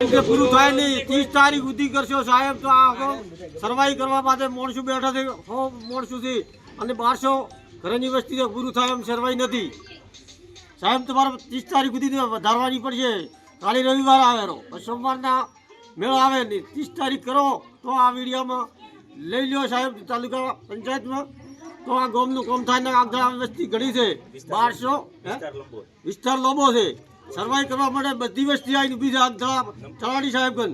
પૂરું થાય નહીં. ત્રીસ તારીખ સુધી કરશો સાહેબ તો આ સરવાઈ કરવા માટે માણસો બેઠા છે સો માણસો છે અને બારસો ઘરની વસ્તી પૂરું થાય એમ સર્વાઈ નથી. સાહેબ, તમારે ત્રીસ તારીખ સુધી ધારવાની પડશે. કાલે રવિવાર આવેલો સોમવારના મેળો આવે નહીં. ત્રીસ તારીખ કરો તો આ વીડિયામાં લઈ લ્યો સાહેબ, તાલુકા પંચાયતમાં. તો આ ગામનું કામ થાય ને આ વસ્તી ઘણી છે. બારસો વિસ્તાર લોબો છે. સર્વાઈ કરવા માટે બધી વસ્તી આવીને ઊભી છે આ તલાટી સાહેબ ગન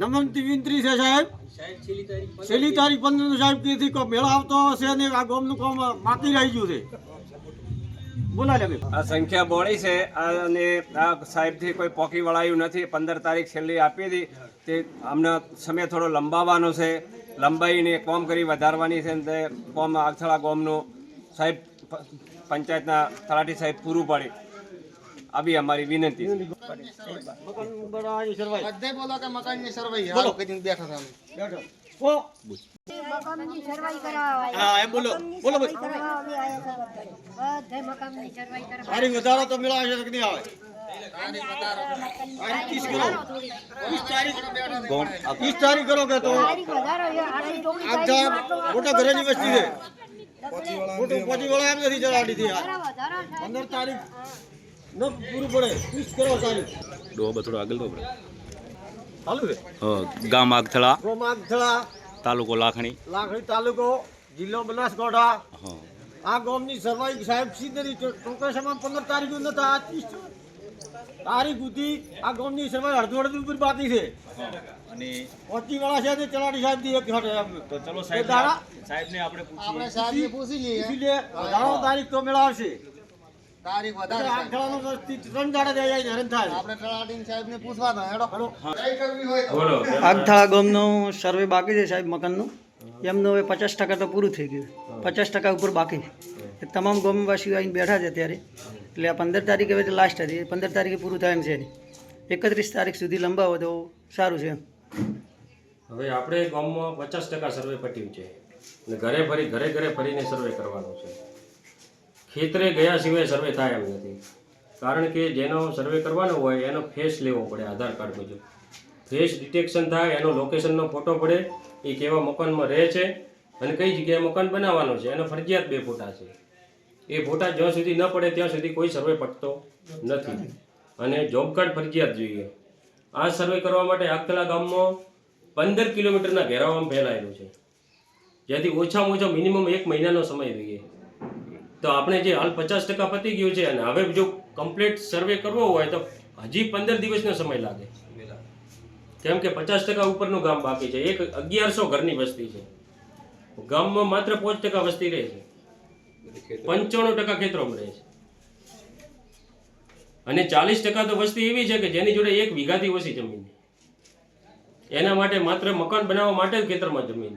નમનથી વિનંતી છે સાહેબ. છેલ્લી તારીખ પંદર સાહેબ કીધી કે મેળો આવતો હશે ને આ ગોમનું કોમ બાકી રહી ગયું છે. આ સંખ્યા બોળી છે અને આ સાહેબથી કોઈ પોકી વળાયું નથી. પંદર તારીખ છેલ્લી આપી હતી. તે અમને સમય થોડો લંબાવવાનો છે. લંબાઈને કોમ કરી વધારવાની છે તે કોમ આગથળા કોમનું સાહેબ પંચાયતના તલાટી સાહેબ પૂરું પડે. આવી અમારી વિનંતી બધે બોલો કે મકાનની સરવાઈ હાલો કહીને બેઠા હતા અમે. બેઠો. ઓ. મકાનની સરવાઈ કરાવવા હા એમ બોલો. બોલો બધા. મકાનની સરવાઈ કરાવવા. વધારો તો મેળો કે નહીં આવે? કે મોટા ઘરેની વસ્તી છે. મોટું પચી વળા એમ નથી. પંદર તારીખ. ન પૂરું પડે ત્રીસ કરો થોડો આગળ તો પડે ચાલુ છે? હ, ગામ આગથળા ગોમાગથળા તાલુકો લાખણી. લાખણી તાલુકો જિલ્લો બનાસકાંઠા. હા. આ ગામની સર્વાઈ સાહેબ સીધેની ચોક્કસમાં પંદર તારીખ નથી આ તારીખ સુધી આ ગામની સર્વાઈ અડધો અડધી ઉપર બાકી છે. અને પચી વાળા છે તે ચલાડી સાહેબથી એક હટે તો ચલો સાહેબ દાડા આપણે પૂછીએ. આપણે પૂછી લઈએ. તારીખ તો મેળાવશે. તારીખ વધારે આ ખેડાનો વસ્તી ત્રણ દાડા દે જાય હેરાન થાય. આપણે તલાટીને સાહેબને પૂછવા હતા હેડો. હેડો. કઈ કરવી હોય તો. બોલો. આગથાળા ગામનું સર્વે બાકી છે સાહેબ મકાનનું. એમનું હવે પચાસ ટકા તો પૂરું થઈ ગયું. પચાસ ટકા ઉપર બાકી તમામ ગામવાસીઓ આવીને બેઠા છે અત્યારે. એટલે આ પંદર તારીખે હવે તો લાસ્ટ હતી. એ પંદર તારીખે પૂરું થાય એમ છે એકત્રીસ તારીખ સુધી લંબાવો તો સારું છે એમ. હવે આપણે ગામમાં પચાસ ટકા સર્વે પટ્યું છે. અને ઘરે ફરી ઘરે ઘરે ફરીને સર્વે કરવાનો છે. ખેતરે ગયા સિવાય સર્વે થાય એમ નથી. કારણ કે જેનો સર્વે કરવાનો હોય એનો ફેસ લેવો પડે આધાર કાર્ડ મુજબ. ફેસ ડિટેક્શન થાય, એનો લોકેશનનો ફોટો પડે, એ કેવા મકાનમાં રહે છે અને કઈ જગ્યાએ મકાન બનાવવાનું છે, એનો ફરજિયાત બે ફોટા છે. એ ફોટા જ્યાં સુધી ન પડે ત્યાં સુધી કોઈ સર્વે પટતો નથી. અને જોબ કાર્ડ ફરજિયાત જોઈએ. આ સર્વે કરવા માટે આગતલા ગામમાં પંદર કિલોમીટરના ઘેરાવામાં ફેલાયેલું છે. જેથી ઓછામાં ઓછો મિનિમમ એક મહિનાનો સમય જોઈએ. તો આપણે જે હાલ પચાસ ટકા પતી ગયું છે અને હવે જો કમ્પ્લીટ સર્વે કરવો હોય તો હજી પંદર દિવસનો સમય લાગે. કેમ કે પચાસ ટકા ઉપરનું ગામ બાકી છે. એક અગિયારસો ઘરની વસ્તી છે. ગામમાં માત્ર પાંચ ટકા વસ્તી રહે છે. પંચાણું ટકા ખેતરોમાં રહે છે. અને ચાલીસ ટકા તો વસ્તી એવી છે કે જેની જોડે એક વીઘાથી ઓછી જમીન એના માટે માત્ર મકાન બનાવવા માટે જ ખેતરમાં જમીન.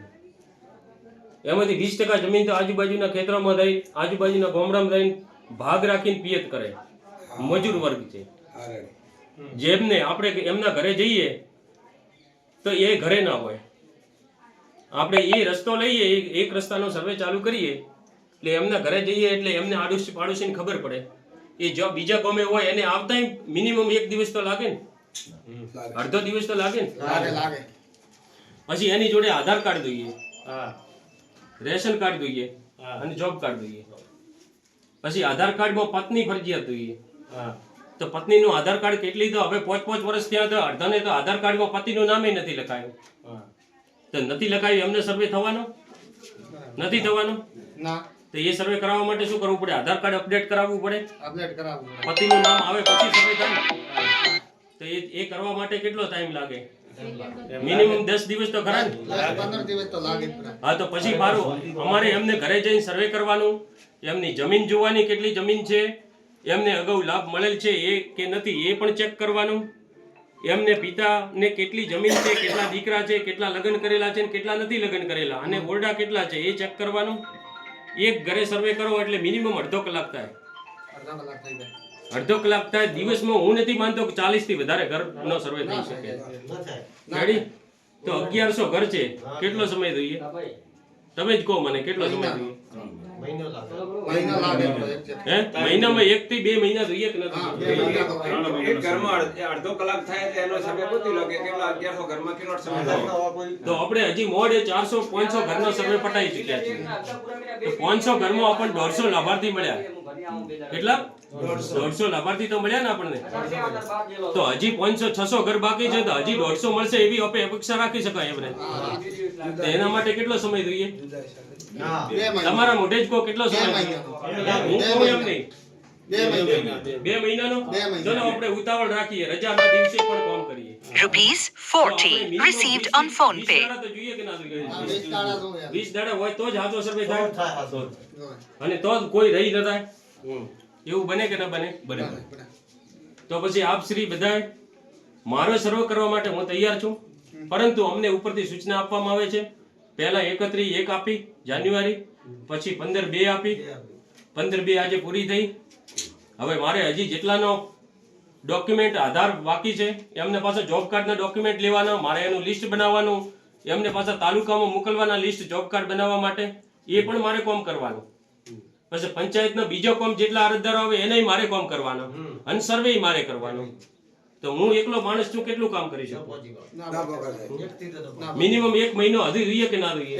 એમાંથી વીસ ટકા જમીન તો આજુબાજુના ખેતરોમાં રહી આજુબાજુના ગામડામાં રહીને ભાગ રાખીને પિયત કરે. મજૂર વર્ગ છે. જેમને આપણે એમના ઘરે જઈએ તો એ ઘરે ના હોય. આપણે એ રસ્તો લઈએ એક રસ્તાનો સર્વે ચાલુ કરીએ એટલે એમના ઘરે જઈએ એટલે એમને આડોશી પાડોશીને ખબર પડે. એ જો બીજા ગમે હોય એને આવતા મિનિમમ એક દિવસ તો લાગે ને. અડધો દિવસ તો લાગે ને. લાગે લાગે. પછી એની જોડે આધાર કાર્ડ જોઈએ. હા. રેશન કાર્ડ જોઈએ અને જોબ કાર્ડ જોઈએ. પછી આધાર કાર્ડમાં પત્ની ફરજિયાત જોઈએ. હા. તો પત્નીનું આધાર કાર્ડ કેટલી તો? હવે પાંચ પાંચ વર્ષ થયા તો અડધાને તો આધાર કાર્ડમાં પતિનું નામે નથી લખાયું. તો નથી લખાયું એમને સર્વે થવાનો? નથી થવાનો? તો એ સર્વે કરાવવા માટે શું કરવું પડે? આધાર કાર્ડ અપડેટ કરાવવું પડે? અપડેટ કરાવવું પતિનું નામ આવે પછી સર્વે થાય તો એ એ કરવા માટે કેટલો ટાઈમ લાગે? મિનિમમ દસ દિવસ તો ખરા ને? દસ પંદર દિવસ તો લાગે હા તો પછી મારું અમારે એમને ઘરે જઈને સર્વે કરવાનું એમની જમીન જોવાની કેટલી જમીન છે એમને અગાઉ લાભ મળેલ છે એ કે નથી એ પણ ચેક કરવાનું. એમને પિતાને કેટલી જમીન છે કેટલા દીકરા છે કેટલા લગ્ન કરેલા છે કેટલા નથી લગ્ન કરેલા અને ઓરડા કેટલા છે એ ચેક કરવાનું. એક ઘરે સર્વે કરો એટલે મિનિમમ અડધો કલાક થાય. અડધા કલાક થઈ જાય. અડધો કલાક થાય દિવસમાં હું નથી માનતો કે ચાલીસથી વધારે ઘરનો સર્વે થઈ શકે. રેડી તો અગિયારસો ઘર છે. કેટલો સમય જોઈએ? તમે જ કહો મને કેટલો સમય જોઈએ? મહિનો લાગે. તો એક છે. હે? મહિનામાં એક થી બે મહિના જોઈએ કે નથી? તો ઘરમાં અડધો કલાક થાય તો એનો સમય પૂછી લો કે કેટલા અગિયારસો ઘરમાં કેટલો સમય થાય તો આપણે હજી મોડે ચારસો પાંચસો ઘરનો સમય પટાઈ ચુક્યા છે તો પાંચસો ઘરમાં આપણને દોઢસો લાભાર્થી મળ્યા. કેટલા? દોઢસો. લાભાર્થી તો મળ્યા ને આપણને. તો હજી પાંચસો છસો ઘર બાકી છે તો હજી દોઢસો મળશે એવી અપે અપેક્ષા રાખી શકાય એમને. એના માટે કેટલો સમય જોઈએ? બે તમારા મોઢે જ કહો કેટલો સમય બે જોઈએ? મહિના. હું કહું એમ નહીં. બે મહિના. બે મહિનાનો? ચલો આપણે ઉતાવળ રાખીએ. રજાના દિવસે પણ કામ કરીએ. રૂપીસ તો આપણે 40 minimum received on phone pay. દાડા તો જોઈએ કે ના જોઈએ? હા, વીસ દાડા તો હોય. વીસ દાડા હોય તો જ હાથો સર્વે થાય અને તો જ કોઈ રહી ન થાય. એવું બને કે ન બને? બને. બરાબર. તો પછી આપ શ્રી બધાએ મારો સર્વ કરવા માટે હું તૈયાર છું. પરંતુ અમને ઉપરથી સૂચના આપવામાં આવે છે. પહેલા એકત્રી એક આપી જાન્યુઆરી પછી પંદર બે આપી. પંદર બે આજે પૂરી થઈ. હવે મારે હજી જેટલાનો ડોક્યુમેન્ટ આધાર બાકી છે એમને પાસે જોબ કાર્ડના ડોક્યુમેન્ટ લેવાના મારે એનું લિસ્ટ બનાવવાનું એમને પાછા તાલુકામાં મોકલવાના લિસ્ટ જોબ કાર્ડ બનાવવા માટે એ પણ મારે કોમ કરવાનું. પછી પંચાયતનો બીજો કોમ જેટલા અરજદારો આવે એને મારે કોમ કરવાનો. અને સર્વે મારે કરવાનો. તો હું એકલો માણસ છું કેટલું કામ કરી શકું? મિનિમમ એક મહિનો હજી જોઈએ કે ના જોઈએ?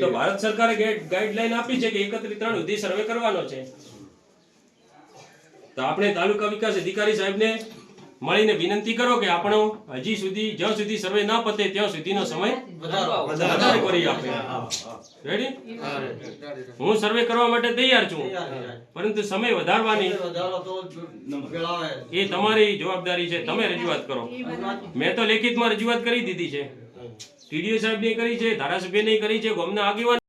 તો ભારત સરકારે ગાઈડલાઈન આપી છે કે એકત્રીસ ત્રણ સુધી સર્વે કરવાનો છે. તો આપણે તાલુકા વિકાસ અધિકારી સાહેબને મળીને વિનંતી કરો કે આપણો હજી સુધી જ્યાં સુધી સર્વે ના પતે ત્યાં સુધીનો સમય વધારે. કરી આપે. રેડી હું સર્વે કરવા માટે તૈયાર છું. પરંતુ સમય વધારવાની એ તમારી જવાબદારી છે. તમે રજૂઆત કરો. મેં તો લેખિતમાં રજૂઆત કરી દીધી છે. ટીડીઓ સાહેબને કરી છે ધારાસભ્યને કરી છે ગામના આગેવાન